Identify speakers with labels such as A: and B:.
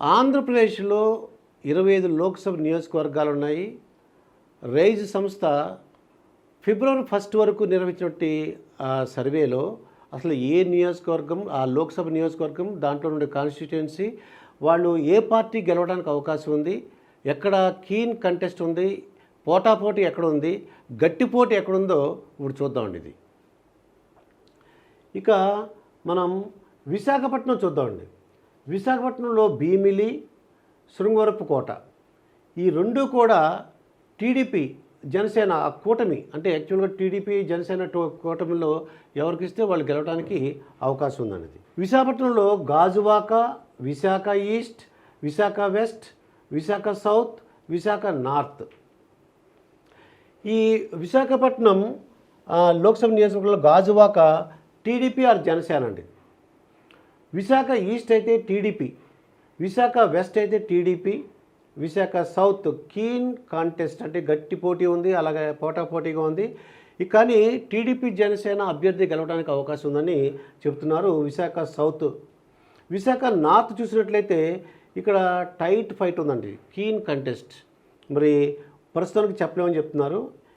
A: ఆంధ్రప్రదేశ్లో ఇరవై ఐదు లోక్సభ నియోజకవర్గాలు ఉన్నాయి. రైజ్ సంస్థ ఫిబ్రవరి ఫస్ట్ వరకు నిర్వహించినటువంటి సర్వేలో అసలు ఏ నియోజకవర్గం ఆ లోక్సభ నియోజకవర్గం దాంట్లో ఉండే కాన్స్టిట్యుయెన్సీ వాళ్ళు ఏ పార్టీ గెలవడానికి అవకాశం ఉంది ఎక్కడ కీన్ కంటెస్ట్ ఉంది పోటాపోటీ ఎక్కడ ఉంది గట్టిపోటీ ఎక్కడుందో ఇప్పుడు చూద్దామండి ఇది. ఇక మనం విశాఖపట్నం చూద్దామండి. విశాఖపట్నంలో భీమిలి శృంగవరపు కోట. ఈ రెండు కూడా టీడీపీ జనసేన కూటమి అంటే యాక్చువల్గా టీడీపీ జనసేన కూటమిలో ఎవరికి ఇస్తే వాళ్ళు గెలవడానికి అవకాశం ఉందన్నది విశాఖపట్నంలో Gajuwaka Visakha east Visakha west Visakha south Visakha north. ఈ విశాఖపట్నం లోక్సభ నియోజకవర్గంలో గాజువాక టీడీపీ ఆర్ జనసేన అండి? విశాఖ ఈస్ట్ అయితే టీడీపీ విశాఖ వెస్ట్ అయితే TDP Visakha south keen contest అంటే గట్టి పోటీ ఉంది అలాగే పోటాపోటీగా ఉంది. కానీ టీడీపీ జనసేన అభ్యర్థి గెలవడానికి అవకాశం ఉందని చెప్తున్నారు విశాఖ సౌత్. విశాఖ నార్త్ చూసినట్లయితే ఇక్కడ టైట్ ఫైట్ ఉందండి కీన్ కంటెస్ట్. మరి ప్రస్తుతానికి చెప్పలేమని చెప్తున్నారు.